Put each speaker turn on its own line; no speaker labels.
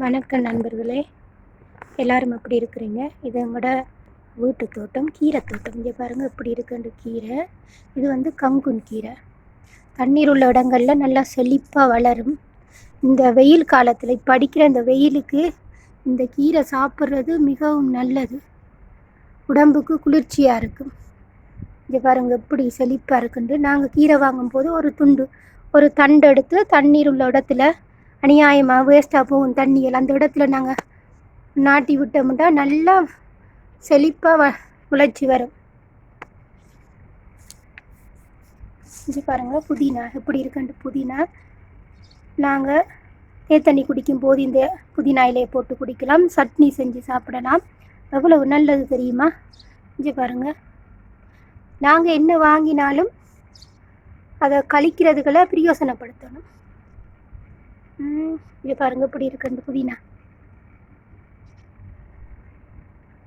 வணக்கம் நண்பர்களே. எல்லாரும் எப்படி இருக்கிறீங்க? இது எங்களோட வீட்டு தோட்டம் கீரை தோட்டம். இங்கே பாருங்கள் எப்படி இருக்குன்ற கீரை. இது வந்து கங்குன் கீரை. தண்ணீர் உள்ள இடங்களில் நல்லா செழிப்பாக வளரும். இந்த வெயில் காலத்தில் இப்போ அடிக்கிற இந்த வெயிலுக்கு இந்த கீரை சாப்பிட்றது மிகவும் நல்லது. உடம்புக்கு குளிர்ச்சியாக இருக்கும். இங்கே பாருங்கள் எப்படி செழிப்பாக இருக்குன்ட்டு. நாங்கள் கீரை வாங்கும்போது ஒரு துண்டு ஒரு தண்டு எடுத்து தண்ணீர் உள்ள இடத்துல அநியாயமாக வேஸ்ட்டாக போகும் தண்ணியெல்லாம் அந்த இடத்துல நாங்கள் நாட்டி விட்டோம்னா நல்லா செழிப்பாக வ விளைச்சி வரும். செஞ்சு பாருங்கள் புதினா. எப்படி இருக்குன்ட்டு புதினா. நாங்கள் தேத்தண்ணி குடிக்கும் போது இந்த புதினா இலையை போட்டு குடிக்கலாம். சட்னி செஞ்சு சாப்பிடலாம். எவ்வளவு நல்லது தெரியுமா? செஞ்சு பாருங்கள் நாங்கள் என்ன வாங்கினாலும் அதை கழிக்கிறதுகளை பிரயோசனப்படுத்தணும். இங்கே பாருங்க இப்படி இருக்கு அந்த புதினா.